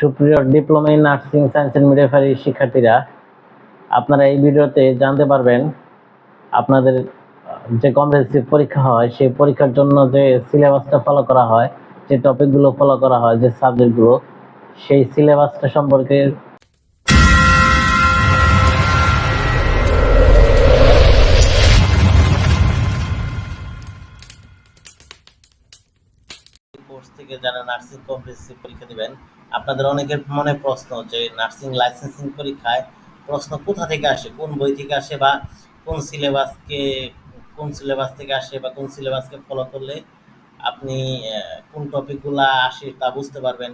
সুপ্রিয় diploma in nursing, science and midwifery শিক্ষার্থীরা, আপনারা এই ভিডিওতে জানতে পারবেন আপনাদের যে কম্পিটিটিভ পরীক্ষা হয়, সেই পরীক্ষার জন্য যে সিলেবাসটা ফলো করা হয়, যে টপিকগুলো ফলো করা হয়, যে সাবজেক্টগুলো সেই সিলেবাসটা সম্পর্কে কোর্স থেকে যারা নার্সিং কম্প্রেহেন্সিভ পরীক্ষা দিবেন, আপনাদের অনেকের মনে প্রশ্ন যে নার্সিং লাইসেন্সিং পরীক্ষায় প্রশ্ন কোথা থেকে আসে? কোন বই থেকে আসে বা কোন সিলেবাসকে, কোন সিলেবাস থেকে আসে বা কোন সিলেবাসকে ফলো করলে আপনি কোন টপিকগুলো আসে তা বুঝতে পারবেন।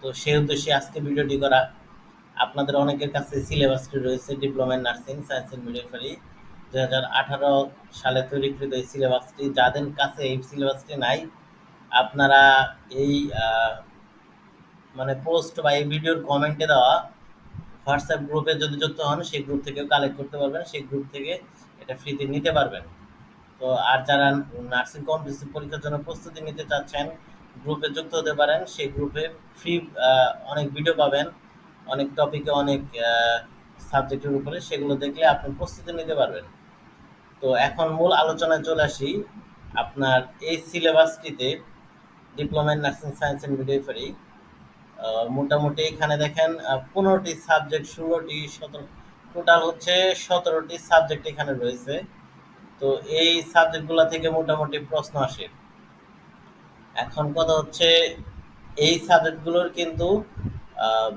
তো সেই উদ্দেশ্যে আজকে ভিডিওটি করা। আপনাদের অনেকের কাছে সিলেবাসটি রয়েছে, diploma in nursing, science and midwifery দু সালে তৈরিকৃত এই সিলেবাসটি। যাদের কাছে এই সিলেবাসটি নাই আপনারা এই মানে পোস্ট বা এই ভিডিওর কমেন্টে দেওয়া হোয়াটসঅ্যাপ গ্রুপে যদি যুক্ত হন, সেই গ্রুপ থেকেও কালেক্ট করতে পারবেন, সেই গ্রুপ থেকে এটা ফ্রিতে নিতে পারবেন। তো আর যারা নার্সিং কম্পিটিশন পরীক্ষার জন্য প্রস্তুতি নিতে চাচ্ছেন গ্রুপে যুক্ত হতে পারেন, সেই গ্রুপে ফ্রি অনেক ভিডিও পাবেন, অনেক টপিকে অনেক সাবজেক্টের উপরে সেগুলো দেখলে আপনি প্রস্তুতি নিতে পারবেন। তো এখন মূল আলোচনায় চলে আসি, আপনার এই সিলেবাসটিতে diploma in nursing science and midwifery মোটামুটি এখানে দেখেন পনেরোটি সাবজেক্ট ষোলোটি সতেরো টোটাল হচ্ছে সতেরোটি সাবজেক্ট এখানে রয়েছে। তো এই সাবজেক্টগুলো থেকে মোটামুটি প্রশ্ন আসে। এখন কথা হচ্ছে, এই সাবজেক্টগুলোর কিন্তু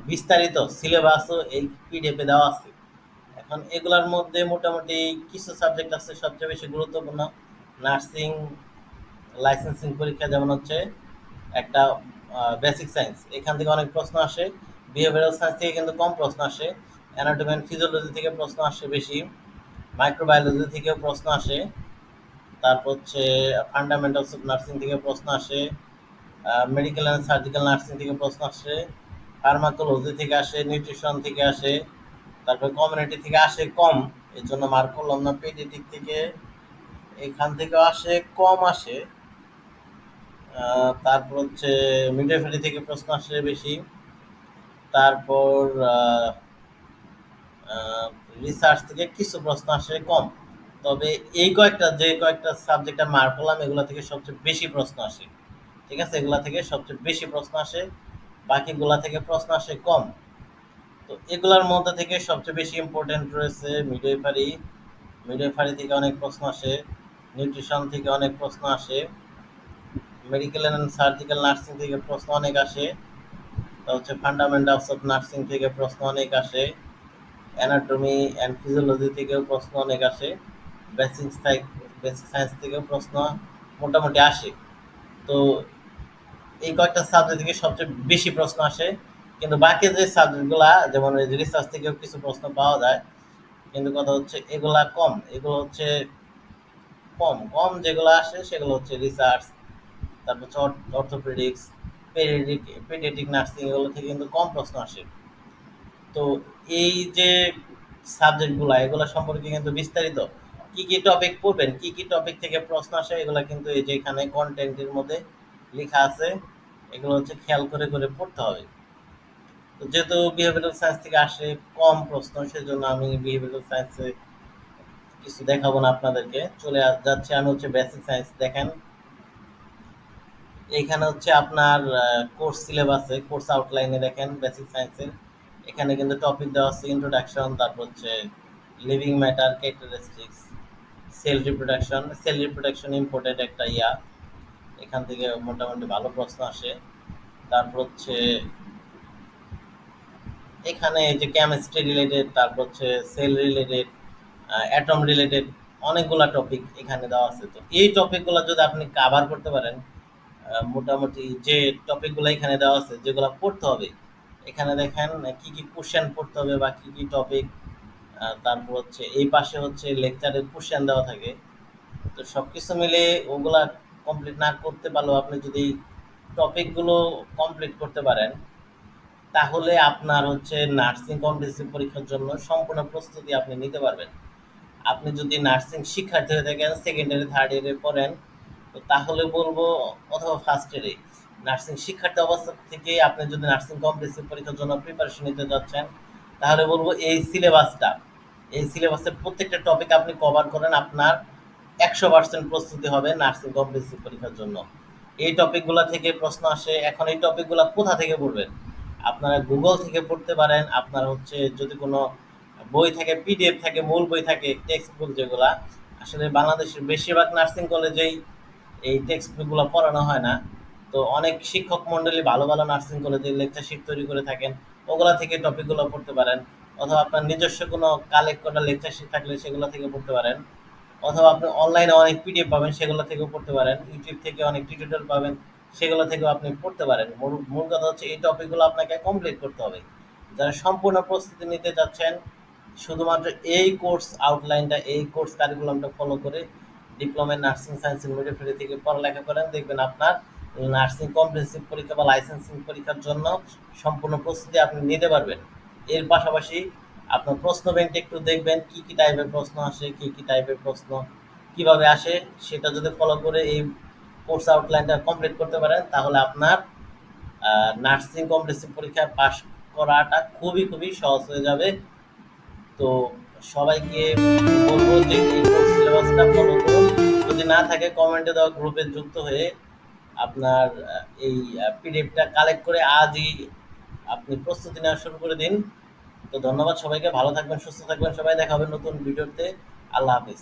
বিস্তারিত সিলেবাসও এই পিডিএফে দেওয়া আছে। এখন এগুলোর মধ্যে মোটামুটি কিছু সাবজেক্ট আছে সবচেয়ে বেশি গুরুত্বপূর্ণ। নার্সিং লাইসেন্সিং পরীক্ষা যেমন হচ্ছে একটা বেসিক সায়েন্স এখান থেকে অনেক প্রশ্ন আসে। বিহেভিয়ারাল সায়েন্স থেকে কিন্তু কম প্রশ্ন আসে। অ্যানাটমি অ্যান্ড ফিজিওলজি থেকে প্রশ্ন আসে বেশি। মাইক্রোবায়োলজি থেকেও প্রশ্ন আসে। তারপর হচ্ছে ফান্ডামেন্টালস অফ নার্সিং থেকে প্রশ্ন আসে। মেডিকেল অ্যান্ড সার্জিক্যাল নার্সিং থেকে প্রশ্ন আসে। ফার্মাকোলজি থেকে আসে নিউট্রিশন থেকে আসে। তারপর কমিউনিটি থেকে আসে কম। এর জন্য মার্ক করলাম না। পেডিটিক থেকে এখান থেকেও আসে, কম আসে। তারপর হচ্ছে মিডওয়াইফারি থেকে প্রশ্ন আসে বেশি। তারপর রিসার্চ থেকে কিছু প্রশ্ন আসে কম। তবে এই কয়েকটা, যে কয়েকটা সাবজেক্টে মার্ক করলাম, এগুলো থেকে সবচেয়ে বেশি প্রশ্ন আসে। ঠিক আছে? এগুলা থেকে সবচেয়ে বেশি প্রশ্ন আসে। বাকিগুলা থেকে প্রশ্ন আসে কম। তো এগুলার মধ্যে থেকে সবচেয়ে বেশি ইম্পর্টেন্ট রয়েছে মিডওয়াইফারি মিডওয়াইফারি থেকে অনেক প্রশ্ন আসে। নিউট্রিশন থেকে অনেক প্রশ্ন আসে। মেডিকেল অ্যান্ড সার্জিক্যাল নার্সিং থেকে প্রশ্ন অনেক আসে। তা হচ্ছে ফান্ডামেন্টালস অফ নার্সিং থেকে প্রশ্ন অনেক আসে। অ্যানাটমি অ্যান্ড ফিজিওলজি থেকেও প্রশ্ন অনেক আসে। বেসিক বেসিক সায়েন্স থেকেও প্রশ্ন মোটামুটি আসে। তো এই কয়েকটা সাবজেক্ট থেকে সবচেয়ে বেশি প্রশ্ন আসে। কিন্তু বাকি যে সাবজেক্টগুলা যেমন রিসার্চ থেকেও কিছু প্রশ্ন পাওয়া যায়। কিন্তু কথা হচ্ছে এগুলা কম। এগুলো হচ্ছে কম। কম যেগুলো আসে সেগুলো হচ্ছে রিসার্চ তারপর অর্থোপেডিক্স পেডিটিক পেডিয়াট্রিক নার্সিং এগুলো থেকে কিন্তু কম প্রশ্ন আসে। তো এই যে সাবজেক্টগুলো এগুলো সম্পর্কে কিন্তু বিস্তারিত কি কি টপিক পড়বেন, কি কি টপিক থেকে প্রশ্ন আসে, এগুলো কিন্তু এই যে এখানে কন্টেন্টের মধ্যে লেখা আছে, এগুলো হচ্ছে খেয়াল করে করে পড়তে হবে। তো যেহেতু বিহেভিয়ারাল সায়েন্স থেকে আসে কম প্রশ্ন, সেজন্য আমি বিহেভিয়ারাল সায়েন্সে কিছু দেখাবো না আপনাদেরকে। চলে যাচ্ছে, আমি হচ্ছে বেসিক সায়েন্স দেখেন। এখানে হচ্ছে আপনার কোর্স সিলেবাসে কোর্স আউটলাইনে দেখেন বেসিক সায়েন্সের এখানে কিন্তু টপিক দেওয়া আছে ইন্ট্রোডাকশন তারপর হচ্ছে living matter characteristics cell reproduction cell reproduction important একটা ইয়া। এখান থেকে মোটামুটি ভালো প্রশ্ন আসে। তারপর হচ্ছে এখানে যে কেমিস্ট্রি রিলেটেড তারপর হচ্ছে সেল রিলেটেড অ্যাটম রিলেটেড অনেকগুলা টপিক এখানে দেওয়া আছে। তো এই টপিকগুলো যদি আপনি কাভার করতে পারেন মোটামুটি যে টপিকগুলো এখানে দেওয়া আছে, যেগুলো পড়তে হবে, এখানে দেখেন কি কি কোশ্চেন পড়তে হবে বা কি কি টপিক তারপর হচ্ছে এই পাশে হচ্ছে লেকচারের কোশ্চেন দেওয়া থাকে। তো সব কিছু মিলে ওগুলা কমপ্লিট না করতে পারলেও আপনি যদি টপিকগুলো কমপ্লিট করতে পারেন, তাহলে আপনার হচ্ছে নার্সিং কম্পিটিটিভ পরীক্ষার জন্য সম্পূর্ণ প্রস্তুতি আপনি নিতে পারবেন। আপনি যদি নার্সিং শিক্ষার্থী হয়ে থাকেন ইয়ারে থার্ড ইয়ারে পড়েন তো তাহলে বলব অথবা ফার্স্ট ইয়ারে নার্সিং শিক্ষার্থী অবস্থা থেকে আপনি যদি নার্সিং কম্প্রেসিভ পরীক্ষার জন্য প্রিপারেশন নিতে যাচ্ছেন, তাহলে বলব এই সিলেবাসটা এই সিলেবাসের প্রত্যেকটা টপিক আপনি কভার করেন, আপনার একশো পার্সেন্ট প্রস্তুতি হবে নার্সিং কম্প্রেসিভ পরীক্ষার জন্য। এই টপিকগুলো থেকে প্রশ্ন আসে, এখন এই টপিকগুলো কোথা থেকে পড়বেন? আপনারা গুগল থেকে পড়তে পারেন, আপনার হচ্ছে যদি কোনো বই থাকে পিডিএফ থাকে, মূল বই থাকে টেক্সট বুক যেগুলা, আসলে বাংলাদেশের বেশিরভাগ নার্সিং কলেজেই এই টেক্সট বুকগুলো পড়ানো হয় না। তো অনেক শিক্ষক মণ্ডলী ভালো ভালো নার্সিং কলেজে লেকচার শিট তৈরি করে থাকেন। ওগুলা থেকে টপিকগুলো পড়তে পারেন। অথবা আপনার নিজস্ব কোনো কালেক্ট করা লেকচার শিট থাকলে সেগুলো থেকে পড়তে পারেন। অথবা আপনি অনলাইনে অনেক পিডিএফ পাবেন, সেগুলো থেকেও পড়তে পারেন। ইউটিউব থেকে অনেক টিউটোরিয়াল পাবেন, সেগুলো থেকেও আপনি পড়তে পারেন। মূল কথা হচ্ছে এই টপিকগুলো আপনাকে কমপ্লিট করতে হবে। যারা সম্পূর্ণ প্রস্তুতি নিতে যাচ্ছেন শুধুমাত্র এই কোর্স আউটলাইনটা এই কোর্স কারিকুলামটা ফলো করে ডিপ্লোমা নার্সিং সায়েন্স মিডওয়াইফারি থেকে পড়ালেখা করেন, দেখবেন আপনার নার্সিং কম্প্রেহেন্সিভ পরীক্ষা বা লাইসেন্সিং পরীক্ষার জন্য সম্পূর্ণ প্রস্তুতি আপনি নিতে পারবেন। এর পাশাপাশি আপনার প্রশ্ন ব্যাংকটা একটু দেখবেন, কি কি টাইপের প্রশ্ন আসে, কি কি টাইপের প্রশ্ন কীভাবে আসে, সেটা যদি ফলো করে এই কোর্স আউটলাইনটা কমপ্লিট করতে পারেন, তাহলে আপনার নার্সিং কম্প্রেসিভ পরীক্ষায় পাশ করাটা খুবই খুবই সহজ হয়ে যাবে। তো সবাইকে বলব যে এই কোর্স সিলেবাসটা ফলো যদি না থাকে কমেন্টে দেওয়া গ্রুপে যুক্ত হয়ে আপনার এই পিডিএফটা কালেক্ট করে আজই আপনি প্রস্তুতি নেওয়া শুরু করে দিন। তো ধন্যবাদ সবাইকে, ভালো থাকবেন, সুস্থ থাকবেন, সবাই দেখা হবে নতুন ভিডিওতে। আল্লাহ হাফিজ।